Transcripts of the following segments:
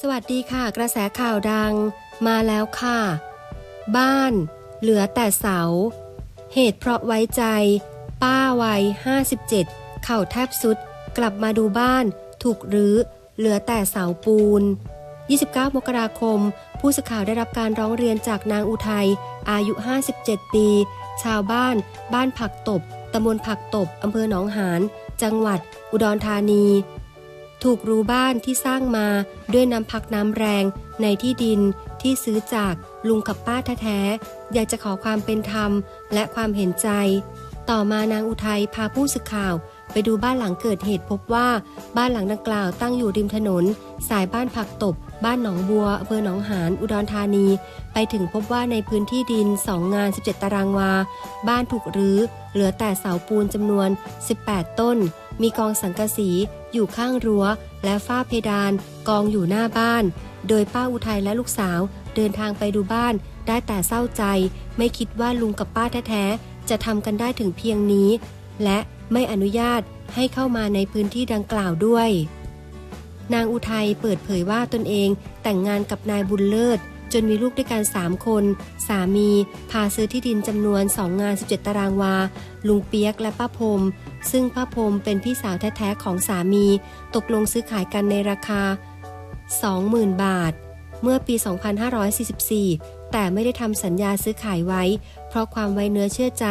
สวัสดีค่ะ กระแสข่าวดัง มาแล้วค่ะ บ้าน เหลือแต่เสา เหตุเพราะไว้ใจ ป้าวัย 57 เข่าแทบสุด กลับมาดูบ้าน ถูกรื้อ เหลือแต่เสาปูน 29 มกราคม ผู้สื่อข่าวได้รับการร้องเรียนจากนางอุทัย อายุ 57 ปี ชาวบ้าน บ้านผักตบตำบลผักตบอำเภอหนองหาน จังหวัด อุดรธานี ถูกรูบ้านที่สร้างมาด้วยน้ำพักน้ำแรงในที่ดินที่ซื้อจากลุงกับป้าแท้ๆอยากจะขอความเป็นธรรมและความเห็นใจ ต่อมานางอุทัยพาผู้สื่อข่าว ไปดูบ้านหลังเกิดเหตุพบว่าบ้านหลังดังกล่าวตั้งอยู่ริมถนน สายบ้านผักตบ บ้านหนองบัวอำเภอหนองหานอุดรธานี ไปถึงพบว่าในพื้นที่ดิน 2 งาน 17 ตารางวา บ้านถูกรื้อ เหลือแต่เสาปูนจำนวน 18 ต้น มีกองสังกะสี อยู่ข้างรั้ว และฝ้าเพดาน กองอยู่หน้าบ้าน โดยป้าอุทัยและลูกสาว เดินทางไปดูบ้าน ได้แต่เศร้าใจ ไม่คิดว่าลุงกับป้าแท้ๆจะทำกันได้ถึงเพียงนี้ และ ไม่อนุญาตให้เข้ามาในพื้นที่ดังกล่าวด้วย นางอุทัยเปิดเผยว่าตนเองแต่งงานกับนายบุญเลิศ จนมีลูกด้วยกัน3คน สามี พาซื้อที่ดินจำนวน2งาน 17 ตารางวา ลุงเปียกและป้าพรมซึ่งป้าพรมเป็นพี่สาวแท้ๆของสามี ตกลงซื้อขายกันในราคา 20,000 บาท เมื่อปี 2544 แต่ไม่ได้ทำสัญญาซื้อขายไว้ เพราะความไว้เนื้อเชื่อใจ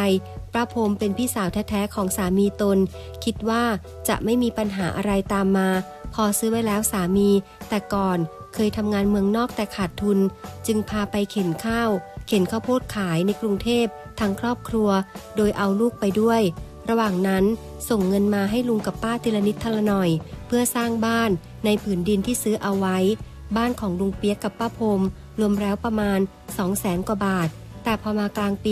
ป้าพรมเป็นพี่สาวแท้ๆของสามีตน คิดว่าจะไม่มีปัญหาอะไรตามมา พอซื้อไว้แล้วสามี แต่ก่อนเคยทำงานเมืองนอกแต่ขาดทุน จึงพาไปเข็นข้าว เข็นข้าวโพดขายในกรุงเทพทั้งครอบครัว โดยเอาลูกไปด้วย ระหว่างนั้นส่งเงินมาให้ลุงกับป้าทีละนิดทละหน่อย เพื่อสร้างบ้านในผืนดินที่ซื้อเอาไว้ บ้านของลุงเปียกกับป้าพรม รวมแล้วประมาณ 2 0 0แสนกว่าบาท แต่พอมากลางปี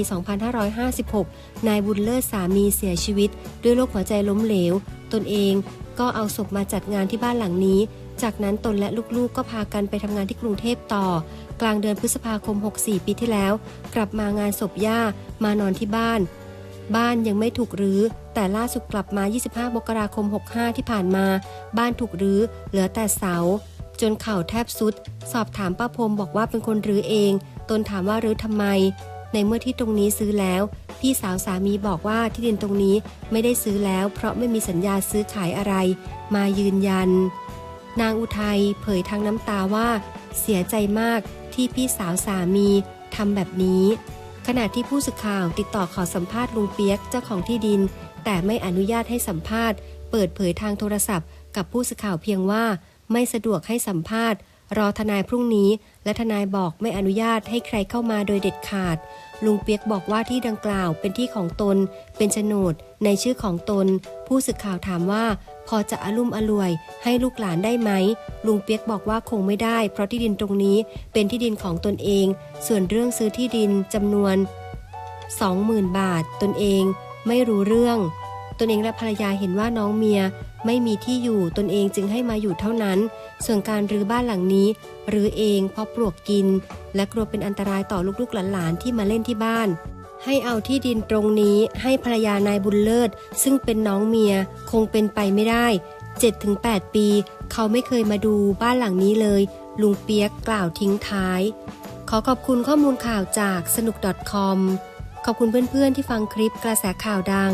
2556 นายบุญเลิศสามีเสียชีวิต ด้วยโรคหัวใจล้มเหลว ตนเองก็เอาศพมาจัดงานที่บ้านหลังนี้ จากนั้นตนและลูกๆก็พากันไปทำงานที่กรุงเทพต่อ กลางเดือนพฤษภาคม 64 ปีที่แล้ว กลับมางานศพย่ามานอนที่บ้าน บ้านยังไม่ถูกรื้อแต่ล่าสุดกลับมา 25 มกราคม 65 ที่ผ่านมา บ้านถูกรื้อเหลือแต่เสา จนเข่าแทบสุด สอบถามป้าพรมบอกว่าเป็นคนรื้อเอง ตนถามว่ารื้อทำไม ในเมื่อที่ตรงนี้ซื้อแล้ว พี่สาวสามีบอกว่าที่ดินตรงนี้ไม่ได้ซื้อแล้ว เพราะไม่มีสัญญาซื้อขายอะไร มายืนยัน นางอุทัยเผยทางน้ำตาว่า เสียใจมากที่พี่สาวสามีทำแบบนี้ ขณะที่ผู้สื่อข่าวติดต่อขอสัมภาษณ์ลุงเปียกเจ้าของที่ดิน แต่ไม่อนุญาตให้สัมภาษณ์ เปิดเผยทางโทรศัพท์ กับผู้สื่อข่าวเพียงว่า ไม่สะดวกให้สัมภาษณ์ รอทนายพรุ่งนี้ และทนายบอกไม่อนุญาตให้ใครเข้ามาโดยเด็ดขาด ลุงเปียกบอกว่าที่ดังกล่าวเป็นที่ของตน เป็นโฉนด ในชื่อของตน ผู้สื่อข่าวถามว่า พอจะอารุ่มอรวย ให้ลูกหลานได้ไหม ลุงเปียกบอกว่าคงไม่ได้ เพราะที่ดินตรงนี้เป็นที่ดินของตนเอง ส่วนเรื่องซื้อที่ดินจำนวน 20,000 บาท ตนเอง ไม่รู้เรื่อง ตนเองและภรรยาเห็นว่าน้องเมียไม่มีที่อยู่ตนเองจึงให้มาอยู่เท่านั้น ส่วนการรื้อบ้านหลังนี้รื้อเองเพราะปลวกกิน และกลัวเป็นอันตรายต่อลูกๆหลานๆที่มาเล่นที่บ้าน ให้เอาที่ดินตรงนี้ให้ภรรยานายบุญเลิศ ซึ่งเป็นน้องเมียคงเป็นไปไม่ได้ 7-8 ปี เขาไม่เคยมาดูบ้านหลังนี้เลย ลุงเปียกกล่าวทิ้งท้าย ขอขอบคุณข้อมูลข่าวจากสนุก .com ขอบคุณเพื่อนๆที่ฟังคลิปกระแสข่าวดัง